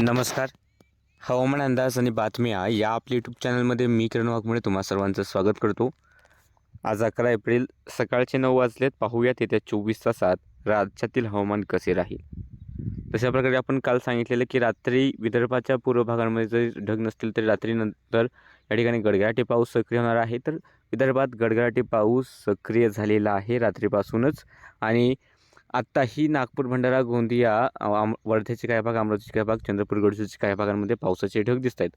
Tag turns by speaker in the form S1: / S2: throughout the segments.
S1: नमस्कार. हवामान अंदाज आणि बातम्या या आपल्या यूट्यूब चॅनलमध्ये मी किरण वाघमुळे तुम्हा सर्वांचं स्वागत करतो. आज अकरा एप्रिल सकाळचे नऊ वाजलेत. पाहूयात येत्या चोवीस तासात राज्यातील हवामान कसे राहील? तशा प्रकारे आपण काल सांगितलेलं की रात्री विदर्भाच्या पूर्व भागांमध्ये जरी ढग नसतील तरी रात्रीनंतर या ठिकाणी गडगडाटी पाऊस सक्रिय होणार आहे. तर विदर्भात गडगडाटी पाऊस सक्रिय झालेला आहे रात्रीपासूनच. आणि आत्ताही नागपूर भंडारा गोंदिया आम वर्धेचे काही भाग अमरावतीचे काही भाग चंद्रपूर गडचिरोलीचे काही भागांमध्ये पावसाचे ढग दिसत आहेत.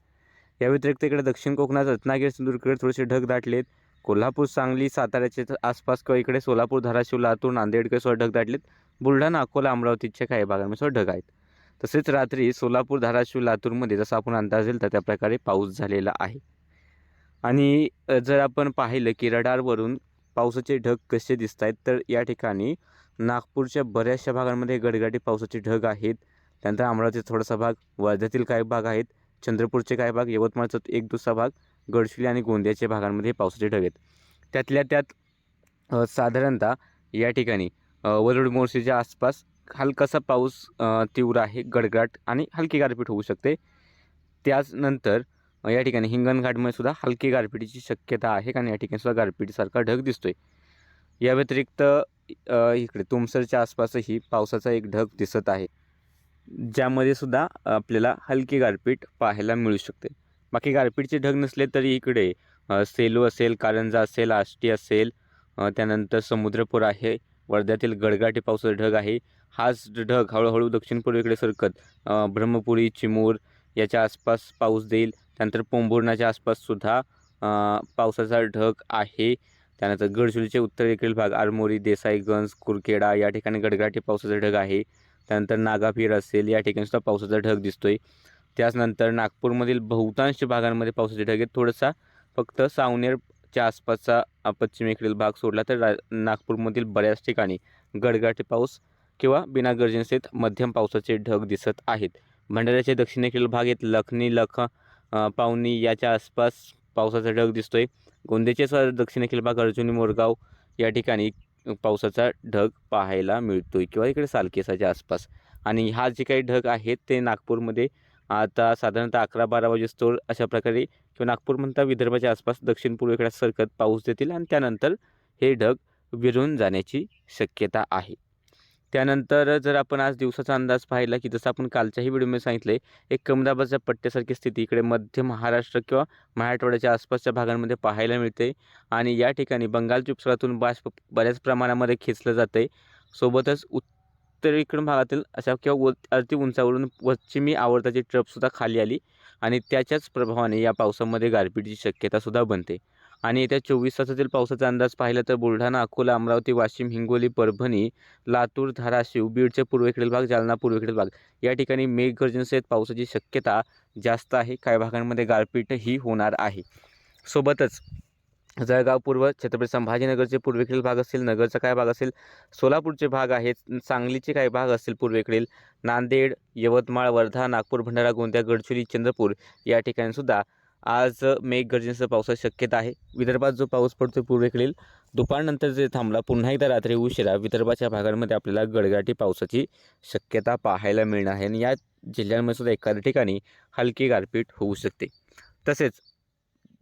S1: या व्यतिरिक्त इकडे दक्षिण कोकणात रत्नागिरी सिंधुदुर्गकडे थोडेसे ढग दाटलेत. कोल्हापूर सांगली साताऱ्याचे तर आसपास किंवा इकडे सोलापूर धाराशिव लातूर नांदेडकडे सुद्धा ढग दाटलेत. बुलढाणा अकोला अमरावतीच्या काही भागांमध्ये सुद्धा ढग आहेत. तसेच रात्री सोलापूर धाराशिव लातूरमध्ये जसा आपण अंदाज येईल तर त्या प्रकारे पाऊस झालेला आहे. आणि जर आपण पाहिलं की रडारवरून पावसाचे ढग कसे दिसत आहेत तर या ठिकाणी नागपूरच्या बऱ्याचशा भागांमध्ये गडगडी पावसाचे ढग आहेत. त्यानंतर अमरावतीचा थोडासा भाग वर्ध्यातील काही भाग आहेत. चंद्रपूरचे काही भाग यवतमाळचा एक दुसरा भाग गडचिरोली आणि गोंदियाच्या भागांमध्ये पावसाचे ढग आहेत. त्यातल्या त्यात साधारणतः या ठिकाणी वरुड मोर्शीच्या आसपास हलकासा पाऊस तीव्र आहे गडगडाट आणि हलकी गारपीट होऊ शकते. त्याचनंतर या ठिकाणी हिंगणघाटमध्ये सुद्धा हलकी गारपीटीची शक्यता आहे कारण या ठिकाणी सुद्धा ढग ढग दिसतोय. या व्यतिरिक्त इकडे तुमसरच्या आसपासही पावसाचा एक ढग दिसत आहे. ज्यामध्ये सुद्धा आपल्याला हलकी गारपीट पाहायला मिळू शकते. बाकी गारपीटचे ढग नसले तरी इकडे सेलू असेल कारंजा असेल आष्टी असेल त्यानंतर समुद्रपूर आहे वर्ध्यातील गडगाटी पावसाचा ढग आहे. हाच ढग हळूहळू दक्षिण पूर्वेकडे सरकत ब्रह्मपुरी चिमूर याच्या आसपास पाऊस देईल. त्यानंतर पोंभुर्णाच्या आसपाससुद्धा पावसाचा ढग आहे. त्यानंतर गडचिरोलीचे उत्तरेकडील भाग आरमोरी देसाईगंज कुरखेडा या ठिकाणी गडगडाटी पावसाचा ढग आहे. त्यानंतर नागापीर असेल या ठिकाणी सुद्धा पावसाचा ढग दिसतो आहे त्याचनंतर नागपूरमधील बहुतांश भागांमध्ये पावसाचे ढग आहेत. थोडासा फक्त सावनेरच्या आसपासचा पश्चिमेकडील भाग सोडला तर रा नागपूरमधील बऱ्याच ठिकाणी गडगडाटी पाऊस किंवा बिना गर्जनसेत मध्यम पावसाचे ढग दिसत आहेत. भंडाऱ्याचे दक्षिणेकडील भाग आहेत. लखनी लख पावनी याच्या आसपास पावसाचा ढग दिसतोय. गोंदियाचे सुद्धा दक्षिणेकडील भाग अर्जुनी मोरगाव या ठिकाणी पावसाचा ढग पाहायला मिळतोय किंवा इकडे सालकेसाच्या आसपास. आणि हा जे काही ढग आहेत ते नागपूरमध्ये आता साधारणतः अकरा बारा वाजेस्तोवर अशा प्रकारे किंवा नागपूर म्हणता विदर्भाच्या आसपास दक्षिण पूर्वेकडे सरकत पाऊस देतील आणि त्यानंतर हे ढग विरून जाण्याची शक्यता आहे. त्यानंतर जर आपण आज दिवसाचा अंदाज पाहिला की जसं आपण कालच्याही व्हिडिओमध्ये सांगितले एक कमदाबाच्या पट्ट्यासारखी स्थिती इकडे मध्य महाराष्ट्र किंवा मराठवाड्याच्या आसपासच्या भागांमध्ये पाहायला मिळते आणि या ठिकाणी बंगालच्या उपसागरातून बाष्प बऱ्याच प्रमाणामध्ये खेचलं जातं आहे सोबतच उत्तरेकडून भागातील अशा किंवा व अति उंचावरून पश्चिमी आवर्ताची ट्रपसुद्धा खाली आली आणि त्याच्याच प्रभावाने या पावसामध्ये गारपीटची शक्यतासुद्धा बनते. आणि येत्या चोवीस तासातील पावसाचा अंदाज पाहिला तर बुलढाणा अकोला अमरावती वाशिम हिंगोली परभणी लातूर धाराशिव बीडचे पूर्वेकडील भाग जालना पूर्वेकडील भाग. या ठिकाणी मेघगर्जनसहित पावसाची शक्यता जास्त आहे. काही भागांमध्ये गारपीटही होणार आहे. सोबतच जळगाव पूर्व छत्रपती संभाजीनगरचे पूर्वेकडील भाग असेल नगरचा काय भाग असेल सोलापूरचे भाग आहेत सांगलीचे काही भाग असतील पूर्वेकडील नांदेड यवतमाळ वर्धा नागपूर भंडारा गोंदिया गडचिरोली चंद्रपूर या ठिकाणीसुद्धा आज मेघगर्जनेसह पावसाची शक्यता आहे. विदर्भात जो पाऊस पडतो पूर्वेकडील दुपारनंतर जे थांबला पुन्हा एकदा रात्री उशिरा विदर्भाच्या भागांमध्ये आपल्याला गडगाटी पावसाची शक्यता पाहायला मिळणार आहे. आणि या जिल्ह्यांमध्ये सुद्धा एखाद्या ठिकाणी हलकी गारपीट होऊ शकते. तसेच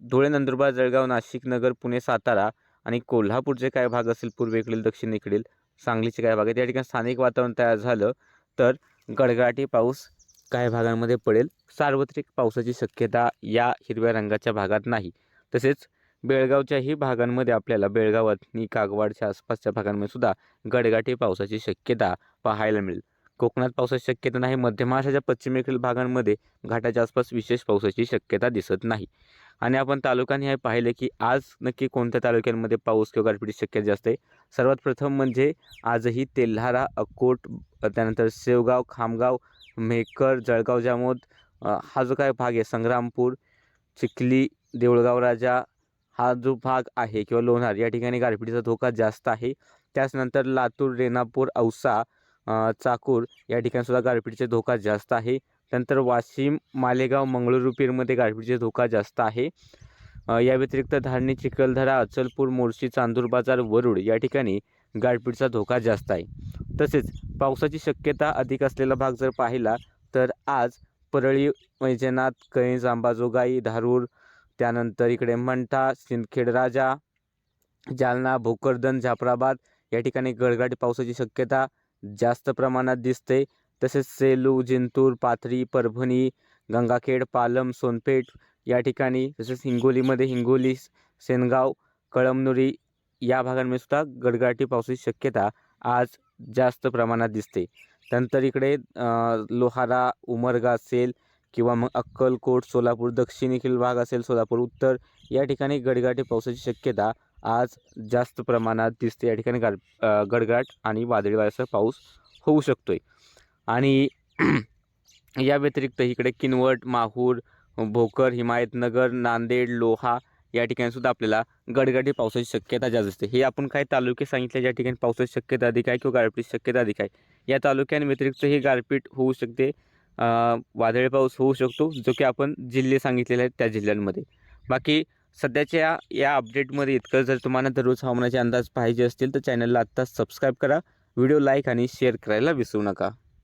S1: धुळे नंदुरबार जळगाव नाशिक नगर पुणे सातारा आणि कोल्हापूरचे काय भाग असेल पूर्वेकडील दक्षिणेकडील सांगलीचे काय भाग आहेत? या ठिकाणी स्थानिक वातावरण तयार झालं तर गडगडाटी पाऊस काही भागांमध्ये पडेल. सार्वत्रिक पावसाची शक्यता या हिरव्या रंगाच्या भागात नाही. तसेच बेळगावच्याही भागांमध्ये आपल्याला बेळगावात आणि कागवाडच्या आसपासच्या भागांमध्ये सुद्धा गडगाटी पावसाची शक्यता पाहायला मिळेल. कोकणात पावसाची शक्यता नाही. मध्य महाराष्ट्राच्या पश्चिमेकडील भागांमध्ये घाटाच्या आसपास विशेष पावसाची शक्यता दिसत नाही. आणि आपण तालुक्याने हे पाहिले की आज नक्की कोणत्या तालुक्यांमध्ये पाऊस किंवा गारपिटीची शक्यता जास्त आहे? सर्वात प्रथम म्हणजे आजही तेल्हारा अकोट त्यानंतर शेवगाव खामगाव मेहकर जळगाव जामोद हा जो काय भाग आहे संग्रामपूर चिखली देऊळगाव राजा हा जो भाग आहे किंवा लोणार या ठिकाणी गारपिटीचा धोका जास्त आहे. त्याचनंतर लातूर रेणापूर औसा चाकूर या ठिकाणीसुद्धा गारपिटीचा धोका जास्त आहे. त्यानंतर वाशिम मालेगाव मंगळुरू पीरमध्ये गारपिटीचा धोका जास्त आहे. या व्यतिरिक्त धारणी चिखलदरा अचलपूर मोर्शी चांदूर बाजार वरुड या ठिकाणी गारपीटचा धोका जास्त आहे. तसेच पावसाची शक्यता अधिक असलेला भाग जर पाहिला तर आज परळी वैजनाथ कैज अंबाजोगाई धारूर त्यानंतर इकडे मंठा सिंदखेड राजा जालना भोकरदन जाफराबाद या ठिकाणी गडगडाटी पावसाची शक्यता जास्त प्रमाणात दिसते. तसेच सेलू जिंतूर पाथरी परभणी गंगाखेड पालम सोनपेठ या ठिकाणी तसेच हिंगोलीमध्ये हिंगोली सेनगाव कळमनुरी या भागांमध्ये सुद्धा गडगडाटी पावसाची शक्यता आज जास्त प्रमाणात दिसते. त्यानंतर इकडे लोहारा उमरगा असेल किंवा मग अक्कलकोट सोलापूर दक्षिणेखील भाग असेल सोलापूर उत्तर या ठिकाणी गडगडाटी पावसाची शक्यता आज जास्त प्रमाणात दिसते. या ठिकाणी गाड गडगडाट आणि वादळी वाऱ्यासह पाऊस होऊ शकतो आहे आणि या व्यतिरिक्त इकडे किनवट माहूर भोकर हिमायतनगर नांदेड लोहा या ठिकाणी सुद्धा आपल्याला गडगडी पावसाची शक्यता जास्त असते. हे आपण काही तालुके सांगितले ज्या ठिकाणी पावसाची शक्यता अधिक आहे किंवा गारपीटची शक्यता अधिक आहे? या तालुक्यांव्यतिरिक्त ही गारपीट होऊ शकते. वादळी पाऊस होऊ शकतो जो की आपण जिल्हे सांगितलेले आहेत त्या जिल्ह्यांमध्ये. बाकी सध्याच्या या अपडेटमध्ये इतकं जर तुम्हाला दररोज हवामानाचे अंदाज पाहिजे असतील तर चॅनलला आत्ताच सबस्क्राईब करा. व्हिडिओ लाईक आणि शेअर करायला विसरू नका.